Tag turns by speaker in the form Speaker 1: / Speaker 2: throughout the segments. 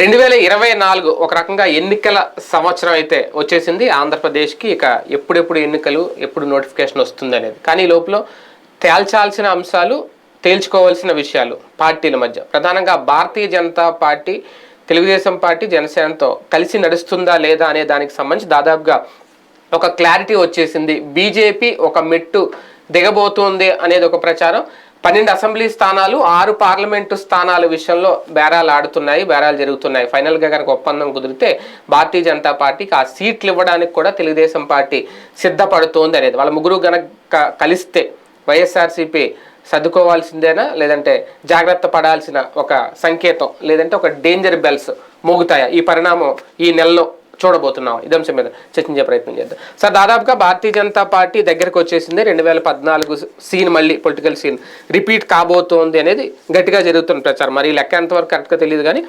Speaker 1: రెండు వేల ఇరవై నాలుగు ఒక రకంగా ఎన్నికల సంవత్సరం అయితే వచ్చేసింది. ఆంధ్రప్రదేశ్కి ఇక ఎప్పుడెప్పుడు ఎన్నికలు ఎప్పుడు నోటిఫికేషన్ వస్తుంది అనేది. కానీ లోపల తేల్చాల్సిన అంశాలు తేల్చుకోవాల్సిన విషయాలు పార్టీల మధ్య. ప్రధానంగా భారతీయ జనతా పార్టీ తెలుగుదేశం పార్టీ జనసేనతో కలిసి నడుస్తుందా లేదా అనే దానికి సంబంధించి దాదాపుగా ఒక క్లారిటీ వచ్చేసింది. బీజేపీ ఒక మెట్టు దిగబోతోంది అనేది ఒక ప్రచారం. పన్నెండు అసెంబ్లీ స్థానాలు ఆరు పార్లమెంటు స్థానాల విషయంలో బేరాలు ఆడుతున్నాయి బేరాలు జరుగుతున్నాయి. ఫైనల్గా కనుక ఒప్పందం కుదిరితే భారతీయ జనతా పార్టీకి ఆ సీట్లు ఇవ్వడానికి కూడా తెలుగుదేశం పార్టీ సిద్ధపడుతోంది అనేది. వాళ్ళ ముగ్గురు గనక కలిస్తే వైఎస్ఆర్సీపీ సర్దుకోవాల్సిందేనా లేదంటే జాగ్రత్త పడాల్సిన ఒక సంకేతం లేదంటే ఒక డేంజర్ బెల్స్ మోగుతాయా? ఈ పరిణామం ఈ నెలలో చూడబోతున్నాం. ఇదే అంశం మీద చర్చించే ప్రయత్నం చేద్దాం. సార్ దాదాపుగా భారతీయ జనతా పార్టీ దగ్గరకు వచ్చేసింది. రెండు వేల పద్నాలుగు సీన్ మళ్ళీ పొలిటికల్ సీన్ రిపీట్ కాబోతోంది అనేది గట్టిగా జరుగుతున్న ప్రచారం. మరి లెక్క ఎంతవరకు కరెక్ట్గా తెలియదు కానీ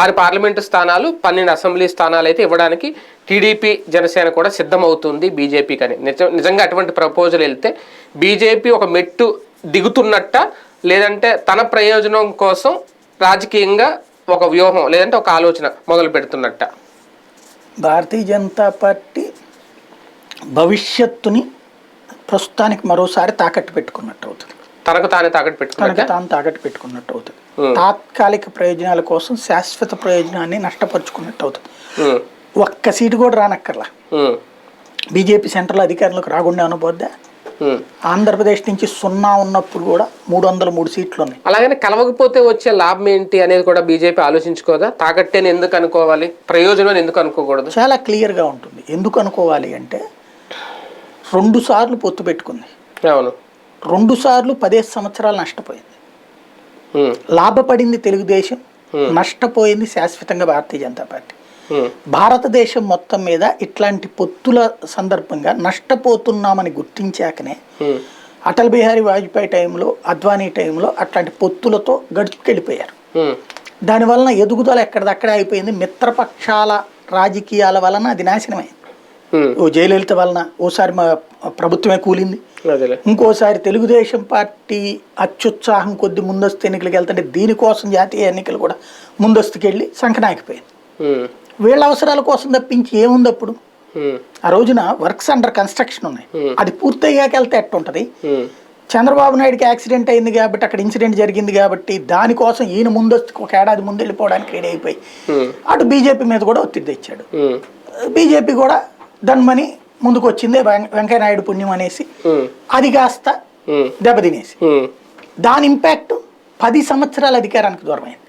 Speaker 1: ఆరు పార్లమెంటు స్థానాలు పన్నెండు అసెంబ్లీ స్థానాలు అయితే ఇవ్వడానికి టీడీపీ జనసేన కూడా సిద్ధమవుతుంది బీజేపీకి అని నిజ నిజంగా అటువంటి ప్రపోజల్ వెళ్తే బీజేపీ ఒక మెట్టు దిగుతున్నట్ట లేదంటే తన ప్రయోజనం కోసం రాజకీయంగా ఒక వ్యూహం లేదంటే ఒక ఆలోచన మొదలు పెడుతున్నట్ట
Speaker 2: భారతీయ జనతా పార్టీ భవిష్యత్తుని ప్రస్తుతానికి మరోసారి తాకట్టు పెట్టుకున్నట్టు అవుతుంది.
Speaker 1: తనకు తానే తాకట్టు పెట్టుకున్నట్ట?
Speaker 2: తాను తాకట్టు పెట్టుకున్నట్టు అవుతుంది. తాత్కాలిక ప్రయోజనాల కోసం శాశ్వత ప్రయోజనాన్ని నష్టపరుచుకున్నట్టు అవుతుంది. ఒక్క సీటు కూడా రానక్కర్లా. బీజేపీ సెంట్రల్ అధికారంలోకి రాకుండా అనబోద్దా
Speaker 1: ఉమ్.
Speaker 2: ఆంధ్రప్రదేశ్ నుంచి సున్నా ఉన్నప్పుడు కూడా మూడు వందల మూడు సీట్లు ఉన్నాయి.
Speaker 1: అలాగని కలవకపోతే వచ్చే లాభం ఏంటి అనేది కూడా బీజేపీ ఆలోచించుకోదా? తాకట్టేని ఎందుకు అనుకోవాలి? ప్రయోజనం ఎందుకు అనుకోకూడదు?
Speaker 2: చాలా క్లియర్గా ఉంటుంది. ఎందుకు అనుకోవాలి అంటే రెండు సార్లు పొత్తు పెట్టుకుంది.
Speaker 1: అవును.
Speaker 2: రెండు సార్లు పదేసి సంవత్సరాలు నష్టపోయింది. లాభపడింది తెలుగుదేశం నష్టపోయింది శాశ్వతంగా భారతీయ జనతా పార్టీ. భారతదేశం మొత్తం మీద ఇట్లాంటి పొత్తుల సందర్భంగా నష్టపోతున్నామని గుర్తించాకనే
Speaker 1: ఉమ్,
Speaker 2: అటల్ బిహారీ వాజ్పేయి టైంలో అద్వానీ టైంలో అట్లాంటి పొత్తులతో గడుచుకెళ్ళిపోయారు
Speaker 1: ఉమ్,
Speaker 2: దానివలన ఎదుగుదల ఎక్కడిదక్కడే అయిపోయింది మిత్రపక్షాల రాజకీయాల వలన అది నాశనమైంది. ఓ జయలలిత వలన ఓసారి మా ప్రభుత్వమే కూలింది. ఇంకోసారి తెలుగుదేశం పార్టీ అత్యుత్సాహం కొద్ది ముందస్తు ఎన్నికలకు వెళ్తుంటే దీనికోసం జాతీయ ఎన్నికలు కూడా ముందస్తుకి వెళ్ళి సంకనాకిపోయింది
Speaker 1: ఉమ్,
Speaker 2: వీళ్ళ అవసరాల కోసం తప్పించి ఏముంది అప్పుడు? ఆ రోజున వర్క్స్ అండర్ కన్స్ట్రక్షన్ ఉన్నాయి. అది పూర్తయ్యాక వెళ్తే ఎట్టుంటది? చంద్రబాబు నాయుడుకి యాక్సిడెంట్ అయింది కాబట్టి అక్కడ ఇన్సిడెంట్ జరిగింది కాబట్టి దానికోసం ఈయన ముందస్తుకు ఒక ఏడాది ముందు వెళ్ళిపోవడానికి రెడీ అయిపోయి అటు బీజేపీ మీద కూడా ఒత్తిడి తెచ్చాడు. బీజేపీ కూడా దన్మని ముందుకు వచ్చింది వెంకయ్యనాయుడు పుణ్యం అనేసి అది కాస్త దెబ్బతినేసి. దాని ఇంపాక్ట్ పది సంవత్సరాల అధికారానికి దూరమైంది.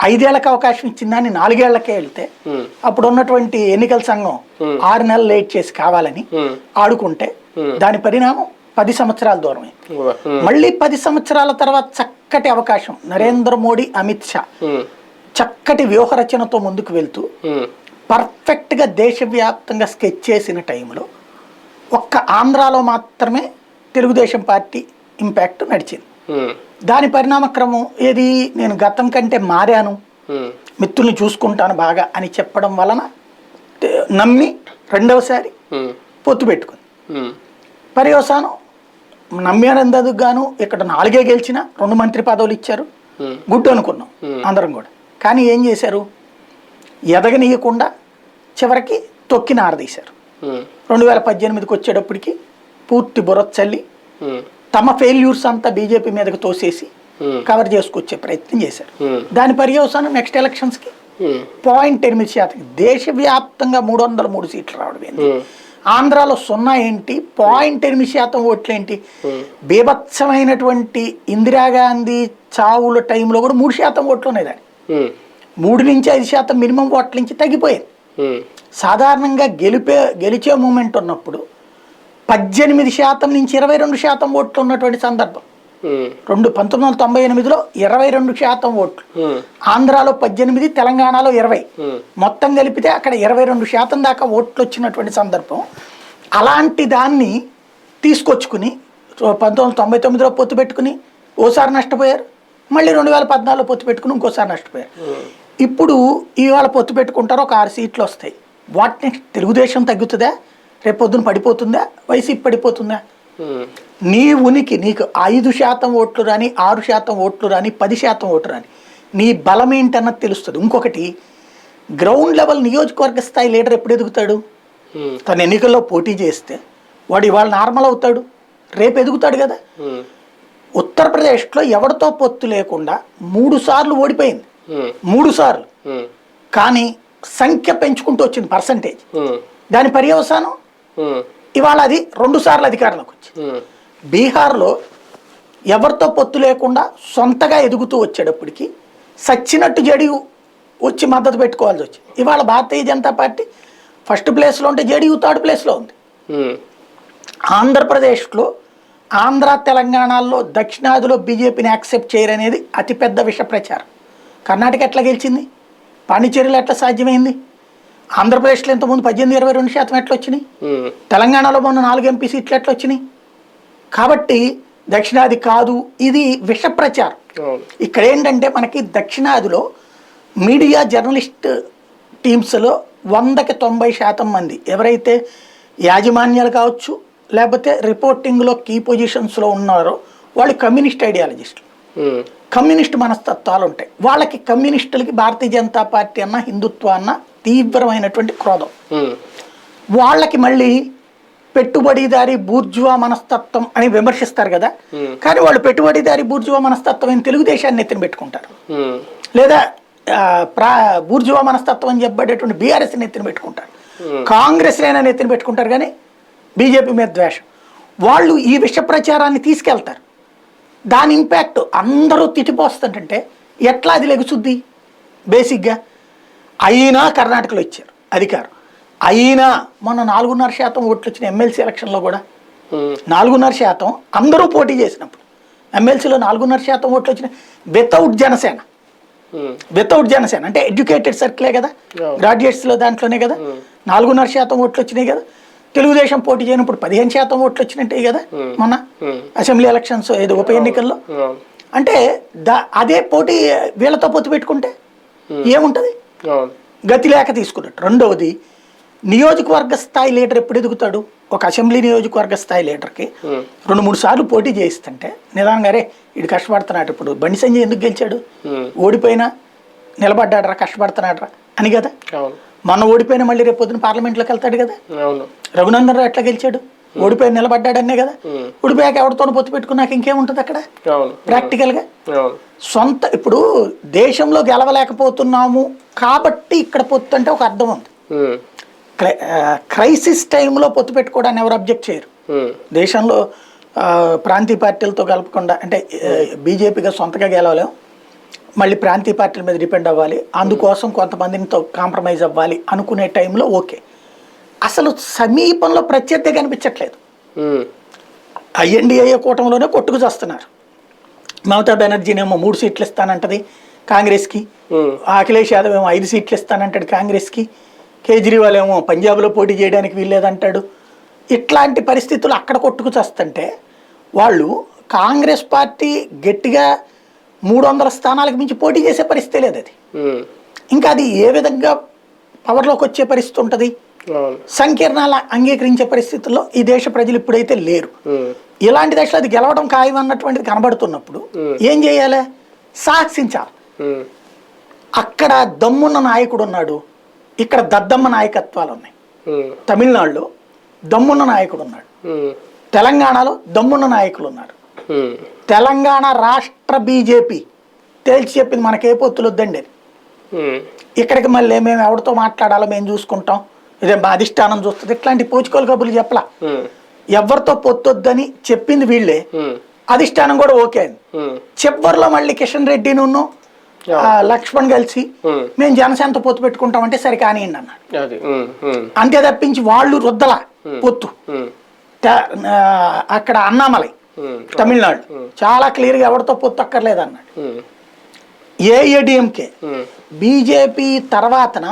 Speaker 2: ఐదేళ్ళకు అవకాశం ఇచ్చిన దాన్ని నాలుగేళ్ళకే వెళ్తే అప్పుడు ఉన్నటువంటి ఎన్నికల సంఘం ఆరు నెలలు లేట్ చేసి కావాలని ఆడుకుంటే దాని పరిణామం పది సంవత్సరాల దూరమైంది.
Speaker 1: ఉమ్,
Speaker 2: మళ్ళీ పది సంవత్సరాల తర్వాత చక్కటి అవకాశం. నరేంద్ర మోడీ అమిత్ షా. చక్కటి వ్యూహరచనతో ముందుకు వెళ్తూ
Speaker 1: ఉమ్,
Speaker 2: పర్ఫెక్ట్గా దేశవ్యాప్తంగా స్కెచ్ చేసిన టైంలో ఒక్క ఆంధ్రాలో మాత్రమే తెలుగుదేశం పార్టీ ఇంపాక్ట్ నడిచింది. దాని పరిణామక్రమం ఏది? నేను గతం కంటే మారాను. మిత్రుల్ని చూసుకుంటాను బాగా అని చెప్పడం వలన నమ్మి రెండవసారి పొత్తు పెట్టుకుంది. పర్యవసానం నమ్మానందుకు గాను ఇక్కడ నాలుగే గెలిచిన రెండు మంత్రి పదవులు ఇచ్చారు.
Speaker 1: ఉమ్,
Speaker 2: గుడ్ అనుకున్నాం అందరం కూడా. కానీ ఏం చేశారు? ఎదగనీయకుండా చివరికి తొక్కి నారదీశారు రెండు వేల పద్దెనిమిదికి వచ్చేటప్పటికి పూర్తి బుర్ర చల్లి తమ ఫెయిల్యూర్స్ అంతా బీజేపీ మీదకి తోసేసి
Speaker 1: Hmm.
Speaker 2: కవర్ చేసుకొచ్చే ప్రయత్నం చేశారు.
Speaker 1: Hmm.
Speaker 2: దాని పర్యవసానం నెక్స్ట్ ఎలక్షన్స్కి పాయింట్ ఎనిమిది శాతం. దేశవ్యాప్తంగా మూడు వందల మూడు సీట్లు రావడం ఏంటి?
Speaker 1: ఉమ్,
Speaker 2: ఆంధ్రాలో సున్నా ఏంటి? పాయింట్ ఎనిమిది శాతం ఓట్లు ఏంటి? బీభత్సమైనటువంటి ఇందిరాగాంధీ చావుల టైంలో కూడా మూడు శాతం ఓట్లు ఉన్నాయి దాన్ని మూడు నుంచి ఐదు శాతం మినిమం ఓట్ల నుంచి తగ్గిపోయింది సాధారణంగా గెలిపే గెలిచే మూమెంట్ ఉన్నప్పుడు పద్దెనిమిది శాతం నుంచి ఇరవై రెండు శాతం ఓట్లు ఉన్నటువంటి సందర్భం. రెండు పంతొమ్మిది వందల తొంభై ఎనిమిదిలో ఇరవై రెండు శాతం ఓట్లు. ఆంధ్రాలో పద్దెనిమిది తెలంగాణలో ఇరవై. మొత్తం కలిపితే అక్కడ ఇరవై రెండు శాతం దాకా ఓట్లు వచ్చినటువంటి సందర్భం. అలాంటి దాన్ని తీసుకొచ్చుకుని పంతొమ్మిది వందల తొంభై తొమ్మిదిలో పొత్తు పెట్టుకుని ఓసారి నష్టపోయారు. మళ్ళీ రెండు వేల పద్నాలుగులో పొత్తు పెట్టుకుని ఇంకోసారి నష్టపోయారు. ఇప్పుడు ఇవాళ పొత్తు పెట్టుకుంటారు ఒక ఆరు సీట్లు వస్తాయి. What next? తెలుగుదేశం తగ్గుతుందా? రేపు పొద్దున పడిపోతుందా? వైసీపీ పడిపోతుందా? నీ ఉనికి నీకు ఐదు శాతం ఓట్లు రాని ఆరు శాతం ఓట్లు రాని పది శాతం ఓట్లు రాని నీ బలం ఏంటన్నది తెలుస్తుంది. ఇంకొకటి గ్రౌండ్ లెవెల్ నియోజకవర్గ స్థాయి లీడర్ ఎప్పుడు ఎదుగుతాడు? తన ఎన్నికల్లో పోటీ చేస్తే. వాడు ఇవాళ నార్మల్ అవుతాడు. రేపు ఎదుగుతాడు కదా? ఉత్తరప్రదేశ్లో ఎవరితో పొత్తు లేకుండా మూడు సార్లు ఓడిపోయింది. మూడు సార్లు. కానీ సంఖ్య పెంచుకుంటూ వచ్చింది పర్సంటేజ్. దాని పర్యవసానం? ఇవాళ అది రెండు సార్లు అధికారంలోకి వచ్చింది. బీహార్లో ఎవరితో పొత్తు లేకుండా సొంతగా ఎదుగుతూ వచ్చేటప్పటికి సచ్చినట్టు జడియు వచ్చి మద్దతు పెట్టుకోవాల్సి వచ్చింది. ఇవాళ భారతీయ జనతా పార్టీ ఫస్ట్ ప్లేస్లో ఉంటే జడియు థర్డ్ ప్లేస్లో ఉంది. ఆంధ్రప్రదేశ్లో ఆంధ్ర తెలంగాణలో దక్షిణాదిలో బీజేపీని యాక్సెప్ట్ చేయరనేది అతిపెద్ద విష ప్రచారం. కర్ణాటక ఎట్లా గెలిచింది? పాండిచేరిలో ఎట్లా సాధ్యమైంది? ఆంధ్రప్రదేశ్లో ఇంతకుముందు పద్దెనిమిది ఇరవై రెండు శాతం ఎట్లా వచ్చినాయి తెలంగాణలో మొన్న నాలుగు ఎంపీ సీట్లు ఎట్లా వచ్చినాయి కాబట్టి దక్షిణాది కాదు ఇది విష ప్రచారం. ఇక్కడ ఏంటంటే మనకి దక్షిణాదిలో మీడియా జర్నలిస్ట్ టీమ్స్లో వందకి తొంభై శాతం మంది. ఎవరైతే యాజమాన్యాలు కావచ్చు లేకపోతే రిపోర్టింగ్లో కీ పొజిషన్స్లో ఉన్నారో వాళ్ళు కమ్యూనిస్ట్ ఐడియాలజిస్టులు. కమ్యూనిస్ట్ మనస్తత్వాలు ఉంటాయి. వాళ్ళకి కమ్యూనిస్టులకి భారతీయ జనతా పార్టీ అన్న హిందుత్వ అన్న తీవ్రమైనటువంటి క్రోధం. వాళ్ళకి మళ్ళీ పెట్టుబడిదారి బూర్జువా మనస్తత్వం అని విమర్శిస్తారు కదా. కానీ వాళ్ళు పెట్టుబడిదారి బూర్జువా మనస్తత్వం అని తెలుగుదేశాన్ని ఎత్తిన పెట్టుకుంటారు. లేదా ప్రా బూర్జువా మనస్తత్వం అని చెప్పబడేటువంటి బీఆర్ఎస్ నెత్తిన పెట్టుకుంటారు. కాంగ్రెస్ అయినా నెత్తిన పెట్టుకుంటారు కానీ బీజేపీ మీద ద్వేషం. వాళ్ళు ఈ విష ప్రచారాన్ని తీసుకెళ్తారు. దాని ఇంపాక్ట్ అందరూ తిట్టిపోస్తుంటే ఎట్లా అది లెగుచుద్ది బేసిక్గా అయినా కర్ణాటకలో ఇచ్చారు అధికారం. అయినా మొన్న నాలుగున్నర శాతం ఓట్లు వచ్చిన ఎమ్మెల్సీ ఎలక్షన్లో కూడా నాలుగున్నర శాతం అందరూ పోటీ చేసినప్పుడు ఎమ్మెల్సీలో నాలుగున్నర శాతం ఓట్లు వచ్చిన వితౌట్ జనసేన. వితౌట్ జనసేన. అంటే ఎడ్యుకేటెడ్ సర్కిలే కదా. గ్రాడ్యుయేట్స్లో దాంట్లోనే కదా? నాలుగున్నర శాతం ఓట్లు వచ్చినాయి కదా? తెలుగుదేశం పోటీ చేయనప్పుడు పదిహేను శాతం ఓట్లు వచ్చినట్టే కదా మొన్న. అసెంబ్లీ ఎలక్షన్స్ ఏదో ఉప ఎన్నికల్లో? అంటే దా అదే పోటీ వీళ్ళతో పొత్తు పెట్టుకుంటే ఏముంటుంది? గతి లేక తీసుకున్నట్టు. రెండవది నియోజకవర్గ స్థాయి లీడర్ ఎప్పుడు ఎదుగుతాడు? ఒక అసెంబ్లీ నియోజకవర్గ స్థాయి లీడర్కి రెండు మూడు సార్లు పోటీ చేయిస్తుంటే నిదానంగా రే ఇటు కష్టపడుతున్నాడు ఇప్పుడు. బండి సంజయ్ ఎందుకు గెలిచాడు? ఓడిపోయినా నిలబడ్డాడరా కష్టపడుతున్నాడరా? అని కదా? మొన్న ఓడిపోయినా మళ్ళీ రేపు పొద్దున పార్లమెంట్లోకి వెళ్తాడు కదా? రఘునందన్ రావు ఎట్లా గెలిచాడు? ఓడిపోయి నిలబడ్డాడనే కదా. ఓడిపోయాక ఎవరితోనూ పొత్తు పెట్టుకున్నాక ఇంకేముంటుంది అక్కడ? ప్రాక్టికల్గా సొంత ఇప్పుడు దేశంలో గెలవలేకపోతున్నాము కాబట్టి ఇక్కడ పొత్తు అంటే ఒక అర్థం ఉంది. క్రైసిస్ టైంలో పొత్తు పెట్టుకోవడానికి ఎవరు అబ్జెక్ట్ చేయరు. దేశంలో ప్రాంతీయ పార్టీలతో కలపకుండా అంటే బీజేపీగా సొంతగా గెలవలేం. మళ్ళీ ప్రాంతీయ పార్టీల మీద డిపెండ్ అవ్వాలి. అందుకోసం కొంతమందితో కాంప్రమైజ్ అవ్వాలి అనుకునే టైంలో ఓకే. అసలు సమీపంలో ప్రత్యర్థి కనిపించట్లేదు. ఐఎన్డిఏ కూటమిలోనే కొట్టుకు చేస్తున్నారు. మమతా బెనర్జీనేమో మూడు సీట్లు ఇస్తానంటది కాంగ్రెస్కి. అఖిలేష్ యాదవ్ ఏమో ఐదు సీట్లు ఇస్తానంటాడు కాంగ్రెస్కి. కేజ్రీవాల్ ఏమో పంజాబ్లో పోటీ చేయడానికి వీల్లేదంటాడు. ఇట్లాంటి పరిస్థితులు అక్కడ కొట్టుకు చస్తుంటే వాళ్ళు కాంగ్రెస్ పార్టీ గట్టిగా మూడు వందల స్థానాలకు మించి పోటీ చేసే పరిస్థితి లేదు అది ఇంకా అది ఏ విధంగా పవర్లోకి వచ్చే పరిస్థితి ఉంటుంది? సంకీర్ణాలు అంగీకరించే పరిస్థితుల్లో ఈ దేశ ప్రజలు ఇప్పుడైతే లేరు. ఇలాంటి దశలో అది గెలవడం ఖాయం అన్నటువంటిది కనబడుతున్నప్పుడు ఏం చేయాలి? సాహసించాలి. అక్కడ దమ్మున్న నాయకుడు ఉన్నాడు. ఇక్కడ దద్దమ్మ నాయకత్వాలు ఉన్నాయి. తమిళనాడులో దమ్మున్న నాయకుడు ఉన్నాడు. తెలంగాణలో దమ్మున్న నాయకులు ఉన్నారు. తెలంగాణ రాష్ట్ర బీజేపీ తేల్చి చెప్పింది మనకే పొత్తులు వద్దండి ఇక్కడికి మళ్ళీ మేము ఎవరితో మాట్లాడాలో మేము చూసుకుంటాం. ఇదే మా అధిష్టానం చూస్తుంది? ఇట్లాంటి పోచుకోలు కబుర్లు చెప్పలా. ఎవరితో పొత్తొద్దని చెప్పింది వీళ్ళే. అధిష్టానం కూడా ఓకే అయింది.
Speaker 1: ఉమ్,
Speaker 2: చివరిలో మళ్ళీ కిషన్ రెడ్డి నున్ను లక్ష్మణ్ కలిసి మేము జనసేనతో పొత్తు పెట్టుకుంటామంటే సరే కానివ్వండి అన్నాడు. అంతే తప్పించి వాళ్ళు రుద్దల పొత్తు. అక్కడ అన్నామలై తమిళనాడు. చాలా క్లియర్గా ఎవరితో పొత్తు అక్కర్లేదు అన్నాడు ఏఐడిఎంకే బీజేపీ తర్వాతన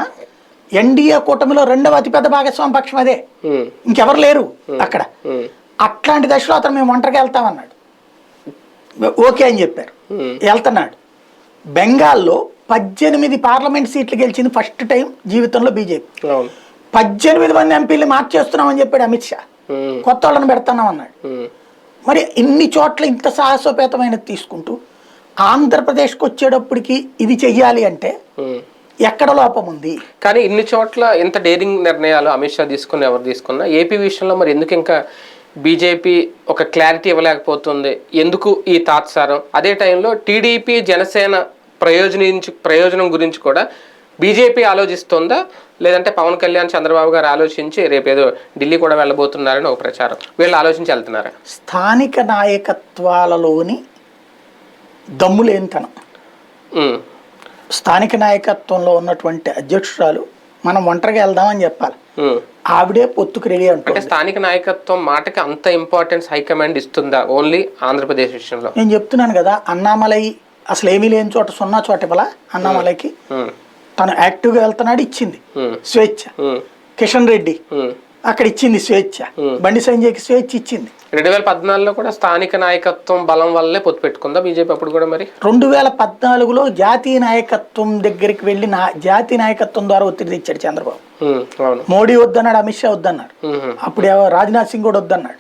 Speaker 2: ఎన్డీఏ కూటమిలో రెండవ అతిపెద్ద భాగస్వామి పక్షం అదే. ఇంకెవరు లేరు అక్కడ. అట్లాంటి దశలో అతను మేము ఒంటరిగా వెళ్తామన్నాడు. ఓకే అని చెప్పారు. వెళ్తున్నాడు. బెంగాల్లో పద్దెనిమిది పార్లమెంట్ సీట్లు గెలిచింది ఫస్ట్ టైం జీవితంలో బీజేపీ. పద్దెనిమిది మంది ఎంపీలు మార్చేస్తున్నామని చెప్పాడు అమిత్ షా. కొత్త వాళ్ళని పెడుతున్నాం అన్నాడు. మరి ఇన్ని చోట్ల ఇంత సాహసోపేతమైనది తీసుకుంటూ ఆంధ్రప్రదేశ్కి వచ్చేటప్పటికి ఇది చెయ్యాలి అంటే. ఎక్కడ లోపం ఉంది?
Speaker 1: కానీ ఇన్ని చోట్ల ఇంత డేరింగ్ నిర్ణయాలు అమిత్ షా తీసుకున్న ఎవరు తీసుకున్నా ఏపీ విషయంలో మరి ఎందుకు ఇంకా బీజేపీ ఒక క్లారిటీ ఇవ్వలేకపోతుంది? ఎందుకు ఈ తాత్సారం? అదే టైంలో టీడీపీ జనసేన ప్రయోజనించి ప్రయోజనం గురించి కూడా బీజేపీ ఆలోచిస్తుందా? లేదంటే పవన్ కళ్యాణ్ చంద్రబాబు గారు ఆలోచించి రేపు ఏదో ఢిల్లీ కూడా వెళ్ళబోతున్నారని ఒక ప్రచారం. వీళ్ళు ఆలోచించి వెళ్తున్నారా?
Speaker 2: స్థానిక నాయకత్వాలలోని దమ్ములేనితనం
Speaker 1: ఉమ్,
Speaker 2: స్థానిక నాయకత్వంలో ఉన్నటువంటి అధ్యక్షురాలు మనం ఒంటరిగా వెళ్దామని చెప్పాలి. ఆవిడే పొత్తుకు రెడీ
Speaker 1: అంటే స్థానిక నాయకత్వం మాటకి అంత ఇంపార్టెన్స్ హైకమాండ్ ఇస్తుందా? ఓన్లీ ఆంధ్రప్రదేశ్ విషయంలో.
Speaker 2: నేను చెప్తున్నాను కదా అన్నామలై అసలు ఏమీ లేని చోట సున్నా చోట ఇవ్వాల? అన్నామలైకి? తను యాక్టివ్గా వెళ్తున్నాడు ఇచ్చింది. స్వేచ్ఛ. కిషన్ రెడ్డి. అక్కడ ఇచ్చింది స్వేచ్ఛ. బండి సంజయ్కి స్వేచ్ఛ ఇచ్చింది.
Speaker 1: రెండు వేల పద్నాలుగులో కూడా స్థానిక నాయకత్వం బలం వల్లే పొత్తు పెట్టుకుందా బీజేపీ అప్పుడు కూడా మరి?
Speaker 2: రెండు వేల పద్నాలుగులో జాతీయ నాయకత్వం దగ్గరికి వెళ్ళి నా జాతీయ నాయకత్వం ద్వారా ఒత్తిడి తెచ్చాడు చంద్రబాబు. మోడీ వద్దన్నాడు అమిత్ షా వద్దన్నాడు. అప్పుడు రాజ్నాథ్ సింగ్ కూడా వద్దన్నాడు.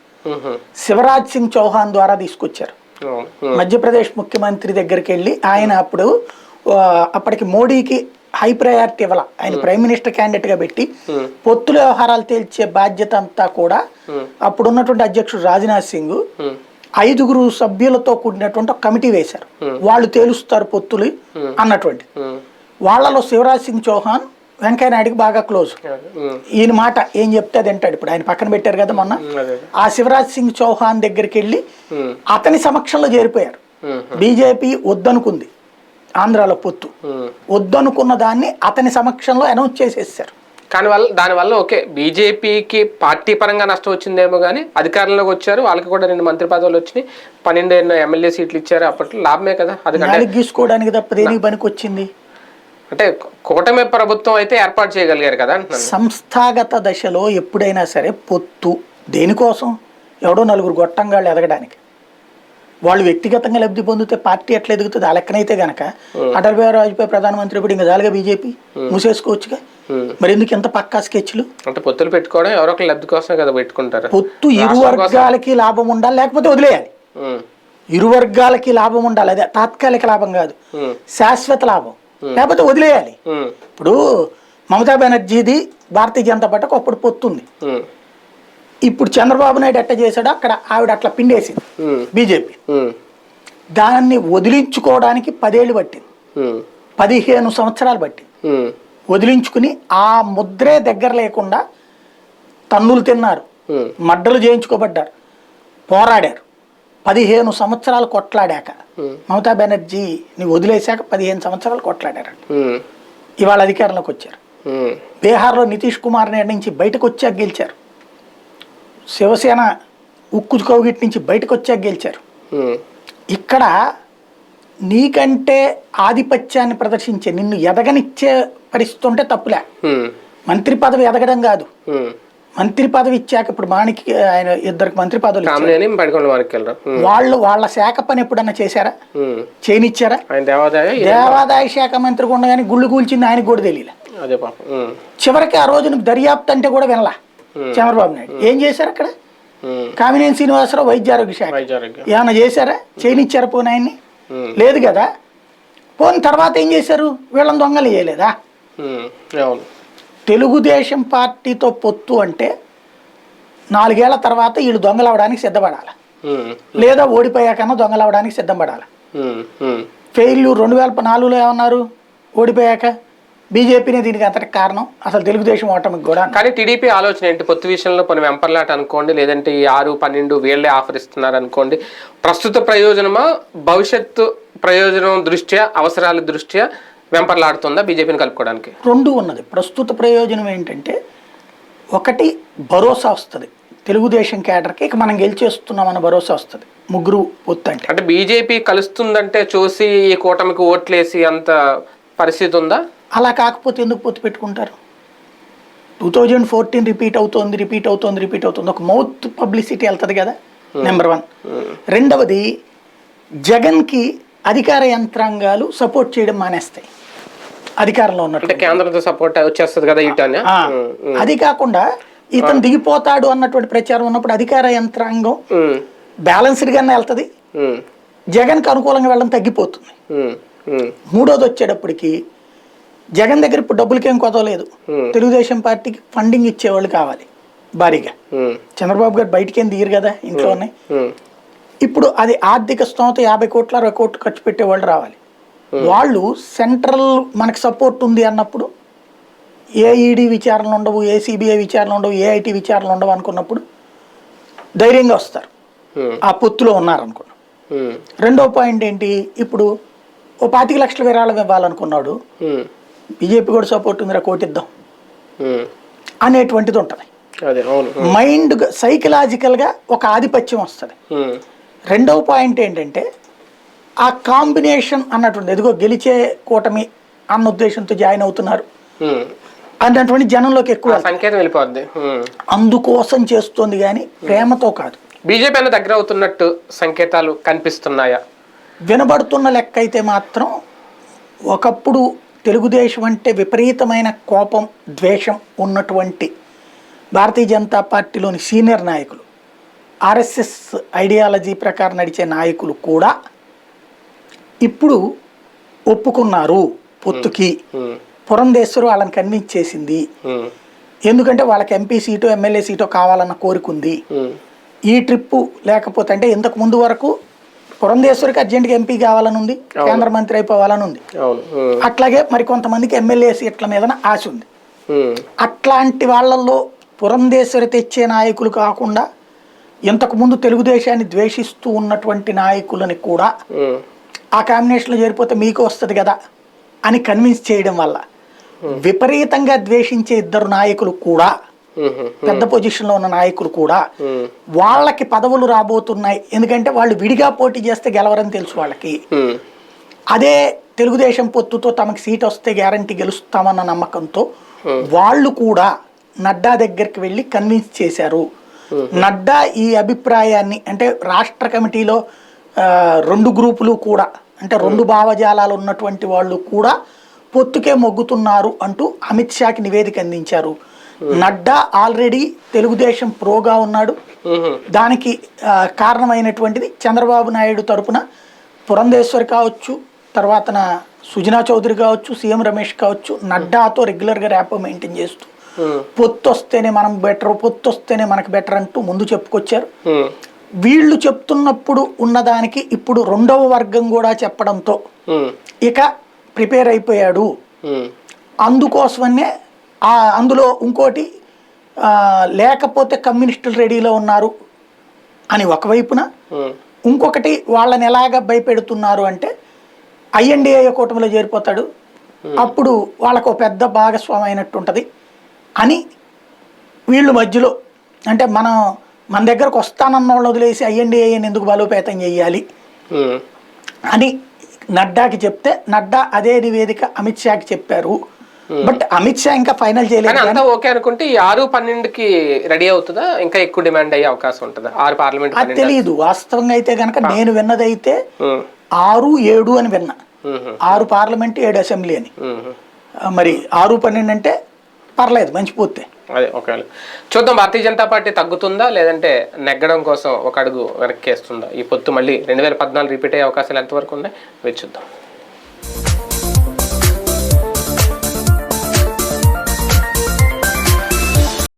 Speaker 2: శివరాజ్ సింగ్ చౌహాన్ ద్వారా తీసుకొచ్చారు. మధ్యప్రదేశ్ ముఖ్యమంత్రి దగ్గరికి వెళ్ళి ఆయన అప్పుడు అప్పటికి మోడీకి హై ప్రయారిటీ ఇవ్వాల. ఆయన ప్రైమ్ మినిస్టర్ క్యాండిడేట్గా పెట్టి
Speaker 1: ఉమ్,
Speaker 2: పొత్తుల వ్యవహారాలు తేల్చే బాధ్యత అంతా కూడా
Speaker 1: ఉమ్,
Speaker 2: అప్పుడున్నటువంటి అధ్యక్షుడు రాజ్నాథ్ సింగ్
Speaker 1: ఉమ్,
Speaker 2: ఐదుగురు సభ్యులతో కూడినటువంటి ఒక కమిటీ వేశారు. వాళ్ళు తేలుస్తారు పొత్తులు అన్నటువంటి. వాళ్ళలో శివరాజ్ సింగ్ చౌహాన్ వెంకయ్య నాయుడుకి బాగా క్లోజ్ ఈయన మాట ఏం చెప్తే అది వింటాడు ఇప్పుడు ఆయన పక్కన పెట్టారు కదా మొన్న. ఆ శివరాజ్ సింగ్ చౌహాన్ దగ్గరికి వెళ్ళి అతని సమక్షంలో చేరిపోయారు. బీజేపీ వద్దనుకుంది. ఆంధ్రాలో పొత్తు. వద్దనుకున్న దాన్ని అతని సమక్షంలో అనౌన్స్ చేసేసారు.
Speaker 1: కానీ వల్ల దానివల్ల ఓకే బీజేపీకి పార్టీ పరంగా నష్టం వచ్చిందేమో కానీ అధికారంలోకి వచ్చారు. వాళ్ళకి కూడా రెండు మంత్రి పదవులు వచ్చినాయి. పన్నెండు ఎన్నో ఎమ్మెల్యే సీట్లు ఇచ్చారు. అప్పట్లో లాభమే కదా. అది
Speaker 2: గీసుకోవడానికి తప్ప దేనికి పనికి వచ్చింది
Speaker 1: అంటే కూటమి ప్రభుత్వం అయితే ఏర్పాటు చేయగలిగారు కదా
Speaker 2: సంస్థాగత దశలో ఎప్పుడైనా సరే పొత్తు దేనికోసం? ఎవడో నలుగురు గొట్టంగాళ్ళు ఎదగడానికి. వాళ్ళు వ్యక్తిగతంగా లబ్ధి పొందితే పార్టీ ఎట్లా ఎదుగుతుంది? ఆ లెక్కనైతే గనక అటల్ బిహారీ వాజ్పేయి ప్రధానమంత్రి ఇప్పుడు ఇంకా జాలిగా బీజేపీ మూసేసుకోవచ్చుగా. మరి ఎందుకు ఎంత పక్కా స్కెచ్లు?
Speaker 1: అంటే పొత్తులు పెట్టుకోవడం ఎవరో ఒకరు లబ్ధి కోసమే కదా పెట్టుకుంటారు.
Speaker 2: పొత్తు ఇరు వర్గాలకి లాభం ఉండాలి లేకపోతే వదిలేయాలి. ఇరు వర్గాలకి లాభం ఉండాలి అదే తాత్కాలిక లాభం కాదు. శాశ్వత లాభం. లేకపోతే వదిలేయాలి. ఇప్పుడు మమతా బెనర్జీది భారతీయ జనతా పార్టీకి అప్పుడు పొత్తుంది. ఇప్పుడు చంద్రబాబు నాయుడు ఎట్ట చేశాడో అక్కడ ఆవిడ అట్లా పిండేసింది. బీజేపీ. దాన్ని వదిలించుకోవడానికి పదేళ్ళు పట్టింది. పదిహేను సంవత్సరాలు పట్టింది. వదిలించుకుని ఆ ముద్రే దగ్గర లేకుండా తన్నులు తిన్నారు. మడ్డలు చేయించుకోబడ్డారు. పోరాడారు. పదిహేను సంవత్సరాలు కొట్లాడాక మమతా బెనర్జీని వదిలేశాక పదిహేను సంవత్సరాలు కొట్లాడారు ఇవాళ అధికారంలోకి వచ్చారు. బీహార్లో నితీష్ కుమార్ నుంచి బయటకు వచ్చాక గెలిచారు. శివసేన ఉక్కు కౌగిట్ నుంచి బయటకు వచ్చాక గెలిచారు ఇక్కడ నీకంటే ఆధిపత్యాన్ని ప్రదర్శించే నిన్ను ఎదగనిచ్చే పరిస్థితి ఉంటే తప్పులే. మంత్రి పదవి ఎదగడం కాదు. మంత్రి పదవి ఇచ్చాక ఇప్పుడు మాణికి ఆయన ఇద్దరికి మంత్రి పదవులు వాళ్ళు వాళ్ళ శాఖ పని ఎప్పుడన్నా చేశారా. చేయనిచ్చారా
Speaker 1: దేవాదాయ
Speaker 2: శాఖ మంత్రి ఉండగానే గుళ్ళు కూల్చింది ఆయనకు కూడా తెలియలే. చివరికి ఆ రోజున దర్యాప్తు అంటే కూడా వినలా. చంద్రబాబు నాయుడు. ఏం చేశారు అక్కడ? కామినేని శ్రీనివాసరావు వైద్య ఆరోగ్య శాఖ. ఏమైనా చేశారా? చేయనిచ్చారా పోనీ ఆయన్ని? లేదు కదా. పోని తర్వాత ఏం చేశారు? వీళ్ళని దొంగలు చేయలేదా? తెలుగుదేశం పార్టీతో పొత్తు అంటే నాలుగేళ్ళ తర్వాత వీళ్ళు దొంగలు అవడానికి సిద్ధపడాలి లేదా ఓడిపోయాకన్నా దొంగలు అవడానికి సిద్ధం పడాలి. ఫెయిల్యూర్ రెండు వేల నాలుగులో ఏమన్నారు? ఓడిపోయాక? బీజేపీనే దీనికి అంతటి కారణం. అసలు తెలుగుదేశం ఓటమికి కూడా
Speaker 1: కానీ టీడీపీ ఆలోచన ఏంటి? పొత్తు విషయంలో కొన్ని వెంపర్లాట అనుకోండి లేదంటే ఈ ఆరు పన్నెండు వీళ్ళే ఆఫర్ ఇస్తున్నారు అనుకోండి. ప్రస్తుత ప్రయోజనమా భవిష్యత్తు ప్రయోజనం దృష్ట్యా అవసరాల దృష్ట్యా వెంపర్లాడుతుందా బీజేపీని కలుపుకోవడానికి?
Speaker 2: రెండు ఉన్నది. ప్రస్తుత ప్రయోజనం ఏంటంటే ఒకటి భరోసా వస్తుంది. తెలుగుదేశం కేడర్కి ఇక మనం గెలిచేస్తున్నామన్న భరోసా వస్తుంది. ముగ్గురు పొత్తు అంటే.
Speaker 1: అంటే బీజేపీ కలుస్తుందంటే చూసి ఈ కూటమికి ఓట్లేసి అంత పరిస్థితి ఉందా?
Speaker 2: అలా కాకపోతే ఎందుకు పొత్తు పెట్టుకుంటారు? టూ థౌజండ్ ఫోర్టీన్ రిపీట్ అవుతోంది రిపీట్ అవుతోంది రిపీట్ అవుతుంది. ఒక మౌత్ పబ్లిసిటీ వెళ్తుంది కదా? నెంబర్ వన్ రెండవది జగన్కి అధికార యంత్రాంగాలు సపోర్ట్ చేయడం మానేస్తాయి. అధికారంలో ఉన్నట్టు.
Speaker 1: కేంద్రంతో సపోర్ట్ వచ్చేస్తుంది కదా ఇటనే
Speaker 2: ఆ, అది కాకుండా ఇతను దిగిపోతాడు అన్నటువంటి ప్రచారం ఉన్నప్పుడు అధికార యంత్రాంగం బ్యాలెన్స్డ్గానే వెళ్తుంది. జగన్కి అనుకూలంగా వెళ్ళడం తగ్గిపోతుంది. మూడోది వచ్చేటప్పటికి జగన్ దగ్గర ఇప్పుడు డబ్బులకేం కొదవలేదు
Speaker 1: Hmm.
Speaker 2: తెలుగుదేశం పార్టీకి ఫండింగ్ ఇచ్చేవాళ్ళు కావాలి భారీగా. చంద్రబాబు గారు బయటికేం తీయరు కదా ఇంట్లోనే ఇప్పుడు అది ఆర్థిక స్తోమత యాభై కోట్ల అరవై కోట్లు ఖర్చు పెట్టే వాళ్ళు రావాలి. వాళ్ళు సెంట్రల్ మనకి సపోర్ట్ ఉంది అన్నప్పుడు ఏ ఈడీ విచారణలు ఉండవు ఏ సిబిఐ విచారణలు ఉండవు ఏ ఐటీ విచారణలు ఉండవు అనుకున్నప్పుడు ధైర్యంగా వస్తారు. ఆ పొత్తులో ఉన్నారనుకున్నాం రెండో పాయింట్ ఏంటి? ఇప్పుడు ఓ పాతిక లక్షల విరాళం ఇవ్వాలనుకున్నాడు. బీజేపీ కూడా సపోర్ట్ ఉందిరా కోటిద్దాం. అనేటువంటిది ఉంటుంది. మైండ్ సైకలాజికల్గా ఒక ఆధిపత్యం వస్తుంది. రెండవ పాయింట్ ఏంటంటే ఆ కాంబినేషన్ అన్నటువంటి ఎదుగో గెలిచే కూటమి అన్న ఉద్దేశంతో జాయిన్ అవుతున్నారు. అన్నటువంటి జనంలోకి ఎక్కువ
Speaker 1: సంకేతం వెళ్ళిపోద్ది.
Speaker 2: అందుకోసం చేస్తుంది కానీ ప్రేమతో కాదు.
Speaker 1: బీజేపీ అన్న దగ్గర అవుతున్నట్టు సంకేతాలు కనిపిస్తున్నాయా?
Speaker 2: వినబడుతున్న లెక్క అయితే మాత్రం ఒకప్పుడు తెలుగుదేశం అంటే విపరీతమైన కోపం ద్వేషం ఉన్నటువంటి భారతీయ జనతా పార్టీలోని సీనియర్ నాయకులు. ఆర్ఎస్ఎస్ ఐడియాలజీ ప్రకారం నడిచే నాయకులు కూడా ఇప్పుడు ఒప్పుకున్నారు పొత్తుకి. పురంధేశ్వరు వాళ్ళని కన్విన్స్ చేసింది. ఎందుకంటే వాళ్ళకి ఎంపీ సీటు ఎమ్మెల్యే సీటు కావాలన్న కోరిక ఉంది.
Speaker 1: ఉమ్,
Speaker 2: ఈ ట్రిప్పు లేకపోతే అంటే ఇంతకు ముందు వరకు పురంధేశ్వరికి అర్జెంటుగా ఎంపీ కావాలని ఉంది కేంద్ర మంత్రి అయిపోవాలని ఉంది అట్లాగే మరి కొంతమందికి ఎమ్మెల్యే సీట్ల మీద ఆశ ఉంది. అట్లాంటి వాళ్ళల్లో పురంధేశ్వరి తెచ్చే నాయకులు కాకుండా ఇంతకు ముందు తెలుగుదేశాన్ని ద్వేషిస్తూ ఉన్నటువంటి నాయకులని కూడా ఆ కాంబినేషన్లో చేరిపోతే మీకు వస్తుంది కదా అని కన్విన్స్ చేయడం వల్ల విపరీతంగా ద్వేషించే ఇద్దరు నాయకులు కూడా పెద్ద పొజిషన్లో ఉన్న నాయకులు కూడా వాళ్ళకి పదవులు రాబోతున్నాయి. ఎందుకంటే వాళ్ళు విడిగా పోటీ చేస్తే గెలవరని తెలుసు వాళ్ళకి. అదే తెలుగుదేశం పొత్తుతో తమకి సీట్ వస్తే గ్యారంటీ గెలుస్తామన్న నమ్మకంతో వాళ్ళు కూడా నడ్డా దగ్గరికి వెళ్ళి కన్విన్స్ చేశారు. నడ్డా ఈ అభిప్రాయాన్ని అంటే రాష్ట్ర కమిటీలో రెండు గ్రూపులు కూడా అంటే రెండు భావజాలాలు ఉన్నటువంటి వాళ్ళు కూడా పొత్తుకే మొగ్గుతున్నారు అంటూ అమిత్ షాకి నివేదిక అందించారు. నడ్డా ఆల్రెడీ తెలుగుదేశం ప్రోగా ఉన్నాడు. దానికి కారణమైనటువంటిది చంద్రబాబు నాయుడు తరపున పురంధేశ్వరి కావచ్చు తర్వాత సుజనా చౌదరి కావచ్చు సీఎం రమేష్ కావచ్చు నడ్డాతో రెగ్యులర్గా ర్యాపో మెయింటైన్ చేస్తూ పొత్తు వస్తేనే మనం బెటర్ పొత్తు వస్తేనే మనకు బెటర్ అంటూ ముందు చెప్పుకొచ్చారు. వీళ్ళు చెప్తున్నప్పుడు ఉన్నదానికి ఇప్పుడు రెండవ వర్గం కూడా చెప్పడంతో ఇక ప్రిపేర్ అయిపోయాడు. అందుకోసమనే అందులో ఇంకోటి లేకపోతే కమ్యూనిస్టులు రెడీలో ఉన్నారు అని ఒకవైపున. ఇంకొకటి వాళ్ళని ఎలాగ భయపెడుతున్నారు అంటే ఐఎన్డిఏ కూటమిలో చేరిపోతాడు. అప్పుడు వాళ్ళకు ఒక పెద్ద భాగస్వామి అయినట్టు ఉంటుంది అని వీళ్ళు మధ్యలో అంటే మనం మన దగ్గరకు వస్తానన్న వాళ్ళు వదిలేసి ఐఎన్డిఏని ఎందుకు బలోపేతం చేయాలి? అని నడ్డాకి చెప్తే నడ్డా అదే నివేదిక అమిత్ షాకి చెప్పారు. బట్ అమిత్ షా ఇంకా ఫైనల్ చేయలేదు
Speaker 1: అంతా ఓకే అనుకుంటే ఈ ఆరు పన్నెండుకి రెడీ అవుతుందా? ఇంకా ఎక్కువ డిమాండ్ అయ్యే అవకాశం ఉంటుందా? ఆరు పార్లమెంట్
Speaker 2: అది తెలియదు వాస్తవంగా అయితే కనుక నేను విన్నదైతే
Speaker 1: ఉమ్,
Speaker 2: ఆరు ఏడు అని విన్నా. ఆరు పార్లమెంట్ ఏడు అసెంబ్లీ అని. మరి ఆరు పన్నెండు అంటే పర్లేదు మంచి పూర్తే.
Speaker 1: అదే ఒకవేళ. చూద్దాం భారతీయ జనతా పార్టీ తగ్గుతుందా? లేదంటే నెగ్గడం కోసం ఒక అడుగు వెనక్కి వేస్తుందా? ఈ పొత్తు మళ్ళీ రెండు వేల పద్నాలుగు రిపీట్ అయ్యే అవకాశాలు ఎంతవరకు ఉన్నాయి? వేచి చూద్దాం.